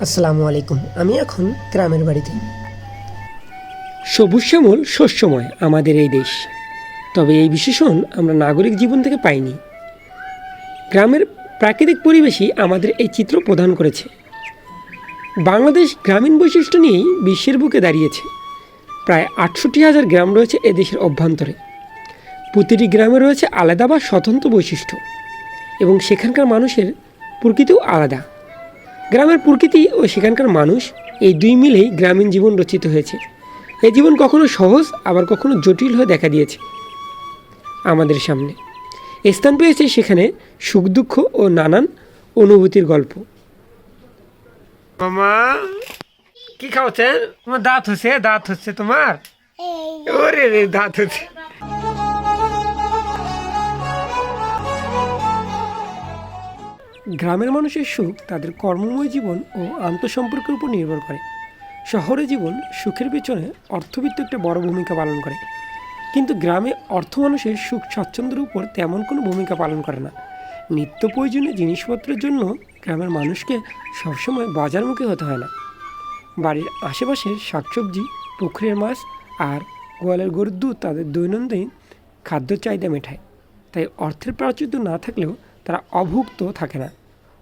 আসসালামু আলাইকুম। আমি এখন গ্রামের বাড়িতে। সবুজ শ্যামল শস্যময় আমাদের এই দেশ। তবে এই বিশেষণ আমরা নাগরিক জীবন থেকে পাইনি। গ্রামের প্রাকৃতিক পরিবেশই আমাদের এই চিত্র প্রদান করেছে। বাংলাদেশ গ্রামীণ বৈশিষ্ট্য নিয়েই বিশ্বের বুকে দাঁড়িয়েছে। প্রায় আটষট্টি হাজার গ্রাম রয়েছে এদেশের অভ্যন্তরে। প্রতিটি গ্রামে রয়েছে আলাদা বা স্বতন্ত্র বৈশিষ্ট্য। এবং সেখানকার মানুষের প্রকৃতিও আলাদা। গ্রামের প্রকৃতি ও সেখানকার মানুষ এই দুই মিলেই গ্রামীণ জীবন রচিত হয়েছে। এই জীবন কখনো সহজ আবার কখনো জটিল হয়ে দেখা দিয়েছে আমাদের সামনে। স্থান পেয়েছে সেখানে সুখ দুঃখ ও নানান অনুভূতির গল্প। মামা কি খাওয়াচ্ছেন? তোমার দাঁত হচ্ছে দাঁত হচ্ছে তোমার? ওরে রে দাঁত হচ্ছে। গ্রামের মানুষের সুখ তাদের কর্মময় জীবন ও আন্তঃসম্পর্কের উপর নির্ভর করে। শহরে জীবন সুখের পেছনে অর্থবিত্ত একটা বড় ভূমিকা পালন করে। কিন্তু গ্রামে অর্থ মানুষের সুখ স্বাচ্ছন্দ্যের উপর তেমন কোনো ভূমিকা পালন করে না। নিত্য প্রয়োজনীয় জিনিসপত্রের জন্য গ্রামের মানুষকে সবসময় বাজারমুখী হতে হয় না। বাড়ির আশেপাশের শাকসবজি, পুকুরের মাছ আর গোয়ালের গরুর দুধ তাদের দৈনন্দিন খাদ্য চাহিদা মেটায়। তাই অর্থের প্রাচুর্য না থাকলেও তারা অভুক্ত থাকে না।